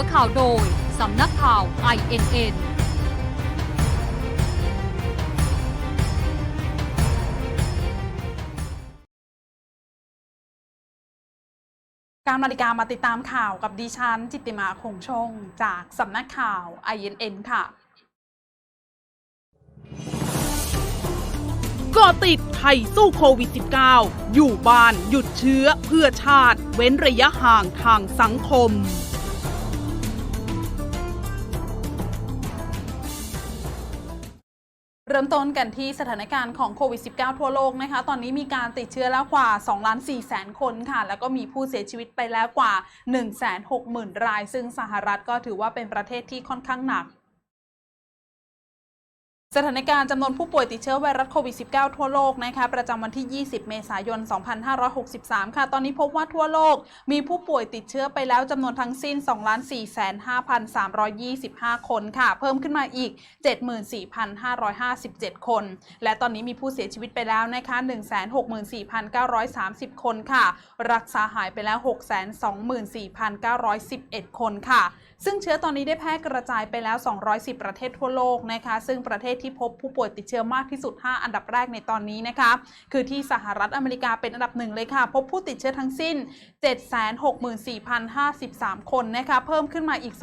อข่าวโดย สำนักข่าว INN การนาฬิกามาติดตามข่าวกับดิฉัน จิตติมาคงชง จากสำนักข่าว INN ค่ะก็ติดไทยสู้โควิด -19 อยู่บ้านหยุดเชื้อเพื่อชาติ เว้นระยะห่างทางสังคม เริ่มต้นกันที่สถานการณ์ของโควิด -19 ทั่วโลกนะคะ ตอนนี้มีการติดเชื้อแล้วกว่า2ล้าน4แสนคนค่ะ แล้วก็มีผู้เสียชีวิตไปแล้วกว่า 160,000 ราย ซึ่งสหรัฐก็ถือว่าเป็นประเทศที่ค่อนข้างหนัก สถานการณ์จำนวนผู้ป่วยติดเชื้อไวรัสโควิด -19 ทั่วโลกนะคะประจำวันที่ 20 เมษายน 2563 ค่ะ ตอนนี้พบว่าทั่วโลกมีผู้ป่วยติดเชื้อไปแล้วจำนวนทั้งสิ้น 2,45,325 คนค่ะ เพิ่มขึ้นมาอีก 74,557 คน และตอนนี้มีผู้เสียชีวิตไปแล้วนะคะ 164,930 คนค่ะ รักษาหายไปแล้ว 624,911 คนค่ะ ซึ่งเชื้อตอนนี้ได้แพร่กระจายไปแล้ว 210 ประเทศทั่วโลกนะคะ ซึ่งประเทศที่พบผู้ป่วยติดเชื้อมากที่สุด 5 อันดับแรกในตอนนี้นะคะคือที่สหรัฐอเมริกาเป็นอันดับหนึ่งเลยค่ะ พบผู้ติดเชื้อทั้งสิ้น 764,053 คนนะคะเพิ่มขึ้นมาอีก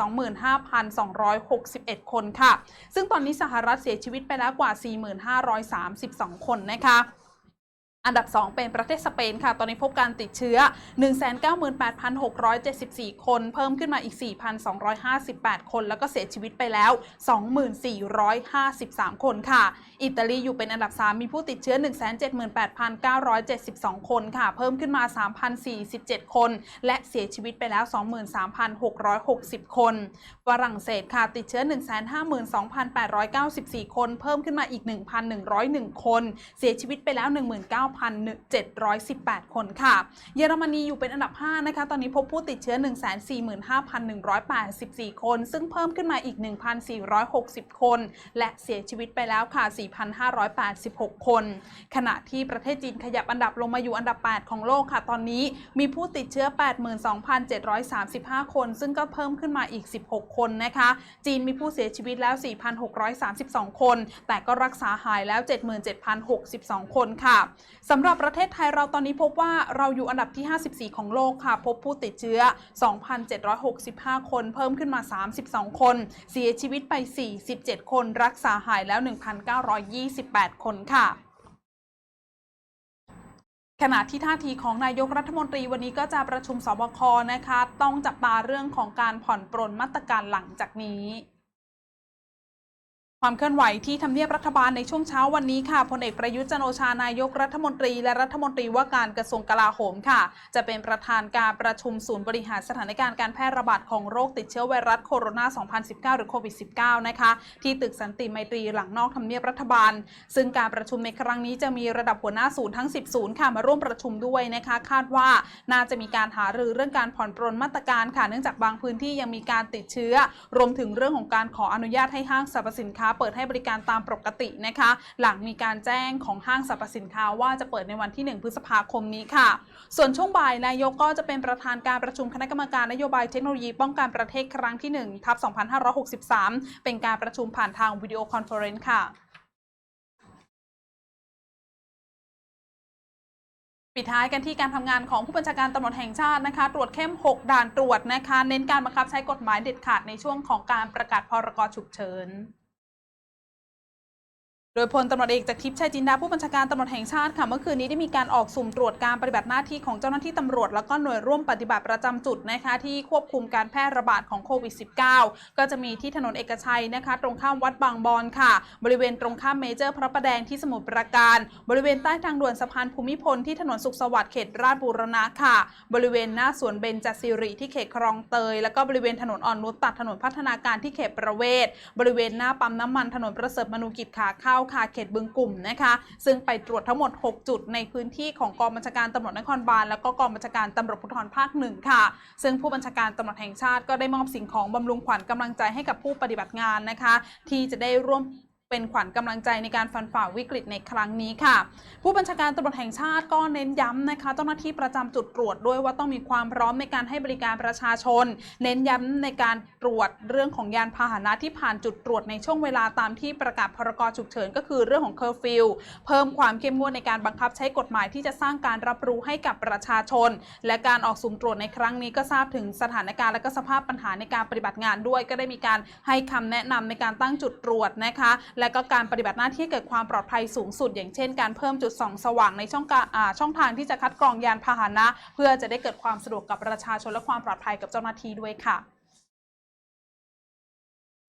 25,261 คนค่ะ ซึ่งตอนนี้สหรัฐเสียชีวิตไปแล้วกว่า 4,532 คนนะคะ อันดับ 2 เป็นประเทศสเปนค่ะ ตอนนี้พบการติดเชื้อ 198,674 คน เพิ่มขึ้นมาอีก 4,258 คน แล้วก็เสียชีวิตไปแล้ว 2453 คนค่ะ อิตาลีอยู่เป็นอันดับ 3 มีผู้ติดเชื้อ 178,972 คนค่ะ เพิ่มขึ้นมา 3,047 คน และเสียชีวิตไปแล้ว 23,660 คน ฝรั่งเศสค่ะ ติดเชื้อ 152,894 คน เพิ่มขึ้นมาอีก 1,101 คน เสียชีวิตไปแล้ว 19 19,718 คนค่ะ เยอรมนีอยู่เป็นอันดับ 5 นะคะ ตอนนี้พบผู้ติดเชื้อ 145,184 คน ซึ่งเพิ่มขึ้นมาอีก 1,460 คน และเสียชีวิตไปแล้วค่ะ 4,586 คน ขณะที่ประเทศจีนขยับอันดับลงมาอยู่อันดับ 8 ของโลกค่ะ ตอนนี้มีผู้ติดเชื้อ 82,735 คน ซึ่งก็เพิ่มขึ้นมาอีก 16 คนนะคะ จีนมีผู้เสียชีวิตแล้ว 4,632 คน แต่ก็รักษาหายแล้ว 77,062 คนค่ะสำหรับประเทศไทยเราตอนนี้พบว่าเราอยู่อันดับที่ 54 ของโลกค่ะ พบผู้ติดเชื้อ 2,765 คนเพิ่มขึ้นมา 32 คน เสียชีวิตไป 47 คนรักษาหายแล้ว 1,928 คนค่ะขณะที่ท่าทีของนายกรัฐมนตรีวันนี้ก็จะประชุมสบคนะคะ ต้องจับตาเรื่องของการผ่อนปรนมาตรการหลังจากนี้ ความเคลื่อนไหวที่ทำเนียบรัฐบาลในช่วงเช้าวันนี้ค่ะพลเอกประยุทธ์จันโอชานายกรัฐมนตรี และรัฐมนตรีว่าการกระทรวงกลาโหมค่ะ จะเป็นประธานการประชุมศูนย์บริหารสถานการณ์การแพร่ระบาดของโรคติดเชื้อไวรัสโคโรนา 2019 หรือโควิด -19 นะคะ ที่ตึกสันติไมตรีหลังนอกทำเนียบรัฐบาล ซึ่งการประชุมในครั้งนี้จะมีระดับหัวหน้าศูนย์ทั้ง 10 ศูนย์ค่ะมาร่วมประชุมด้วยนะคะ คาดว่าน่าจะมีการหารือเรื่องการผ่อนปรนมาตรการค่ะ เนื่องจากบางพื้นที่ยังมีการติดเชื้อ รวมถึงเรื่องของการขออนุญาตให้ห้างสรรพสินค้าเปิดให้บริการตามปกตินะคะ หลังมีการแจ้งของห้างสรรพสินค้าว่าจะเปิดในวันที่ 1 พฤษภาคมนี้ค่ะ ส่วนช่วงบ่ายนายกก็จะเป็นประธานการประชุมคณะกรรมการนโยบายเทคโนโลยีป้องกันประเทศครั้งที่1ทับ2563 เป็นการประชุมผ่านทางวิดีโอคอนเฟอเรนซ์ค่ะปิดท้ายกันที่การทำงานของผู้บัญชาการตำรวจแห่งชาตินะคะ ตรวจเข้ม 6 ด่านตรวจนะคะ เน้นการบังคับใช้กฎหมายเด็ดขาดในช่วงของการประกาศพรกฉุกเฉิน ดยพลตำรวจเอกจากทิพย์ชัยจินดาผู้บัญชาการตำรวจแห่งชาติค่ะเมื่อคืนนี้ได้มีการออกสุ่มตรวจการปฏิบัติหน้าที่ของเจ้าหน้าที่ตำรวจ แล้วก็หน่วยร่วมปฏิบัติประจำจุดนะคะที่ควบคุมการแพร่ระบาดของโควิด -19 ก็จะมีที่ถนนเอกชัยนะคะ ตรงข้ามวัดบางบอนค่ะ บริเวณตรงข้ามเมเจอร์พระประแดงที่สมุทรปราการ บริเวณใต้ทางด่วนสะพานภูมิพลที่ถนนสุขสวัสดิ์เขตราชบูรณะค่ะ บริเวณหน้าสวนเบญจสิริที่เขตคลองเตย แล้วก็บริเวณถนนอ่อนนุชตัดถนนพัฒนาการที่เขตประเวศบริเวณหน้าปั๊มน้ำมันถนนประเสริฐมนูกิจขาเข้าค่ะเขตบึงกลุ่มนะคะ ซึ่งไปตรวจทั้งหมด 6 จุดในพื้นที่ของกองบัญชาการตำรวจนครบาลแล้วก็กองบัญชาการตำรวจภูธรภาคหนึ่งค่ะ ซึ่งผู้บัญชาการตำรวจแห่งชาติก็ได้มอบสิ่งของบำรุงขวัญกำลังใจให้กับผู้ปฏิบัติงานนะคะ ที่จะได้ร่วม เป็นขวัญกำลังใจในการฟันฝ่าวิกฤตในครั้งนี้ค่ะ ผู้บัญชาการตำรวจแห่งชาติก็เน้นย้ำนะคะ เจ้าหน้าที่ประจำจุดตรวจด้วยว่าต้องมีความพร้อมในการให้บริการประชาชน เน้นย้ำในการตรวจเรื่องของยานพาหนะที่ผ่านจุดตรวจในช่วงเวลาตามที่ประกาศพรกฉุกเฉินก็คือเรื่องของเคอร์ฟิวเพิ่มความเข้มงวดในการบังคับใช้กฎหมายที่จะสร้างการรับรู้ให้กับประชาชน และการออกสุ่มตรวจในครั้งนี้ก็ทราบถึงสถานการณ์และก็สภาพปัญหาในการปฏิบัติงานด้วย ก็ได้มีการให้คำแนะนำในการตั้งจุดตรวจนะคะและก็การปฏิบัติหน้าที่เกิดความปลอดภัยสูงสุด อย่างเช่นการเพิ่มจุดส่องสว่างในช่องช่องทางที่จะคัดกรองยานพาหนะ เพื่อจะได้เกิดความสะดวกกับประชาชนและความปลอดภัยกับเจ้าหน้าที่ด้วยค่ะ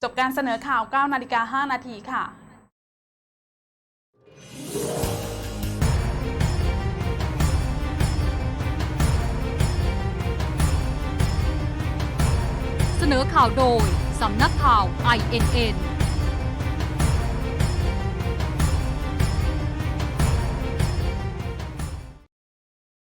จบการเสนอข่าว 9 นาฬิกา 5 นาทีค่ะเสนอข่าวโดย สำนักข่าว INN